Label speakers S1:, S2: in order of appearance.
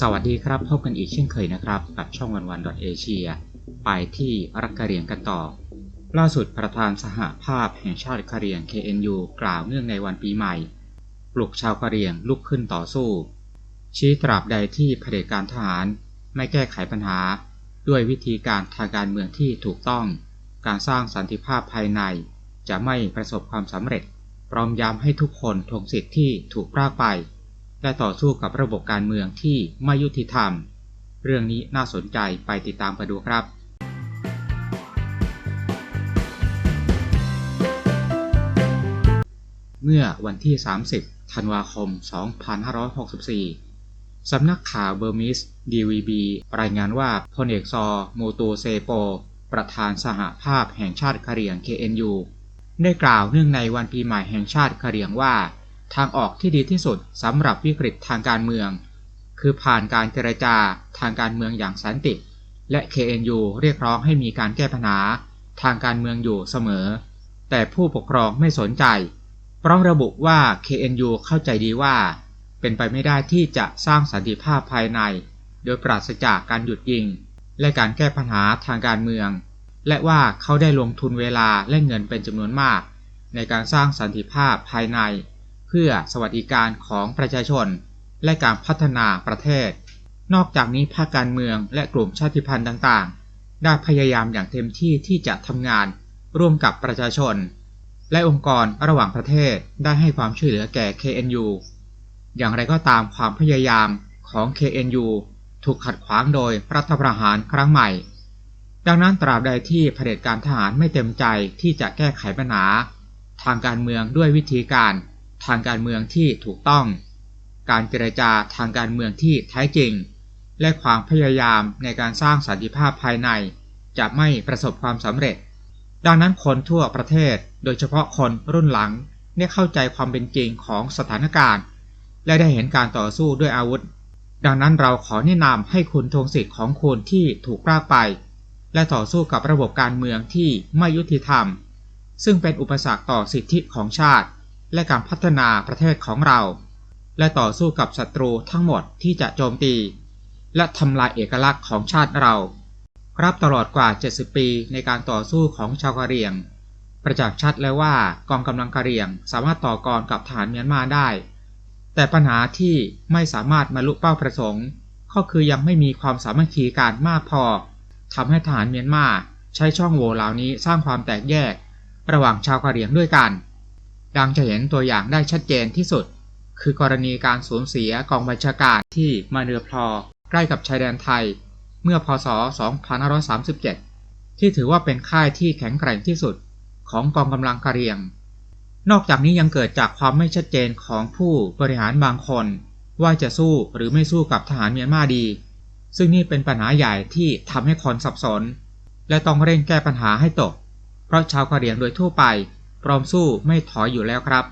S1: สวัสดีครับพบกันอีกเช่นเคยนะครับ กับช่องวันวันเอเชียไปที่รักกะเหรียงกันต่อ ล่าสุดประธานสหภาพแห่งชาติกะเหรียง KNU กล่าวเนื่องในวันปีใหม่ ปลุกชาวกะเหรียงลุกขึ้นต่อสู้ ชี้ตราบใดที่เผด็จการทหารไม่แก้ไขปัญหา ด้วยวิธีการทางการเมืองที่ถูกต้อง การสร้างสันติภาพภายใน จะไม่ประสบความสำเร็จ พร้อมย้ำให้ทุกคนทวงสิทธิ์ที่ถูกพรากไป และต่อสู้กับระบบการเมืองที่ไม่ยุติธรรม เรื่องนี้น่าสนใจไปติดตามไปดูครับเมื่อวันที่ 30 ธันวาคม 2564 สำนักข่าวเบอร์มิส DVB รายงานว่าพลเอกซอ โมโตเซโป ประธานสหภาพแห่งชาติกะเรียง KNU ได้กล่าวเนื่องในวันปีใหม่แห่งชาติกะเหรี่ยงว่า ทางออกที่ดีที่สุดสำหรับวิกฤตทางการเมือง คือผ่านการเจรจาทางการเมืองอย่างสันติ และ KNU เรียกร้องให้มีการแก้ปัญหาทางการเมืองอยู่เสมอ แต่ผู้ปกครองไม่สนใจพร้อมระบุว่า KNU เข้าใจดีว่า เป็นไปไม่ได้ที่จะสร้างสันติภาพภายใน โดยปราศจากการหยุดยิง และการแก้ปัญหาทางการเมือง และว่าเขาได้ลงทุนเวลาและเงินเป็นจำนวนมาก ในการสร้างสันติภาพภายใน เพื่อสวัสดิการของประชาชน และการพัฒนาประเทศ นอกจากนี้ภาคการเมืองและกลุ่มชาติพันธุ์ต่างๆ ได้พยายามอย่างเต็มที่ที่จะทำงานร่วมกับประชาชน และองค์กรระหว่างประเทศได้ให้ความช่วยเหลือแก่ KNU อย่างไรก็ตามความพยายามของ KNU ถูกขัดขวางโดยรัฐประหารครั้งใหม่ ดังนั้นตราบใดที่เผด็จการทหารไม่เต็มใจที่จะแก้ไขปัญหา ทางการเมืองด้วยวิธีการ ทางการเมืองที่ถูกต้อง การเจรจาทางการเมืองที่แท้จริง และความพยายามในการสร้างสันติภาพภายใน จะไม่ประสบความสำเร็จ ดังนั้นคนทั่วประเทศโดยเฉพาะคนรุ่นหลังได้เข้าใจความเป็นจริงของสถานการณ์ และได้เห็นการต่อสู้ด้วยอาวุธ ดังนั้นเราขอแนะนำให้คุณทวงสิทธิ์ของคุณที่ถูกรากไป และต่อสู้กับระบบการเมืองที่ไม่ยุติธรรม ซึ่งเป็นอุปสรรคต่อสิทธิของชาติ และการพัฒนาประเทศของเรา และต่อสู้กับศัตรูทั้งหมดที่จะโจมตี และทำลายเอกลักษณ์ของชาติเรา ครับตลอดกว่า 70 ปีในการต่อสู้ของชาวกะเหรี่ยง ประจักษ์ชัดแล้วว่ากองกำลังกะเหรี่ยงสามารถต่อกรกับทหารเมียนมาได้ แต่ปัญหาที่ไม่สามารถบรรลุเป้าประสงค์ ก็คือยังไม่มีความสามัคคีการมากพอ ทำให้ทหารเมียนมาใช้ช่องโหว่เหล่านี้สร้างความแตกแยก ระหว่างชาวกะเหรี่ยงด้วยกัน ดังจะเห็นตัวอย่างได้ชัดเจนที่สุด คือกรณีการสูญเสียกองบัญชาการที่มาเนือพลอใกล้กับชายแดนไทย เมื่อพศ 2537 ที่ถือว่าเป็นค่ายที่แข็งแกร่งที่สุดของกองกำลังกะเหรี่ยง นอกจากนี้ยังเกิดจากความไม่ชัดเจนของผู้บริหารบางคน ว่าจะสู้หรือไม่สู้กับทหารเมียนมาดี ซึ่งนี่เป็นปัญหาใหญ่ที่ทำให้คนสับสน และต้องเร่งแก้ปัญหาให้ตก เพราะชาวกะเหรี่ยงโดยทั่วไปพร้อมสู้ไม่ถอยอยู่แล้วครับ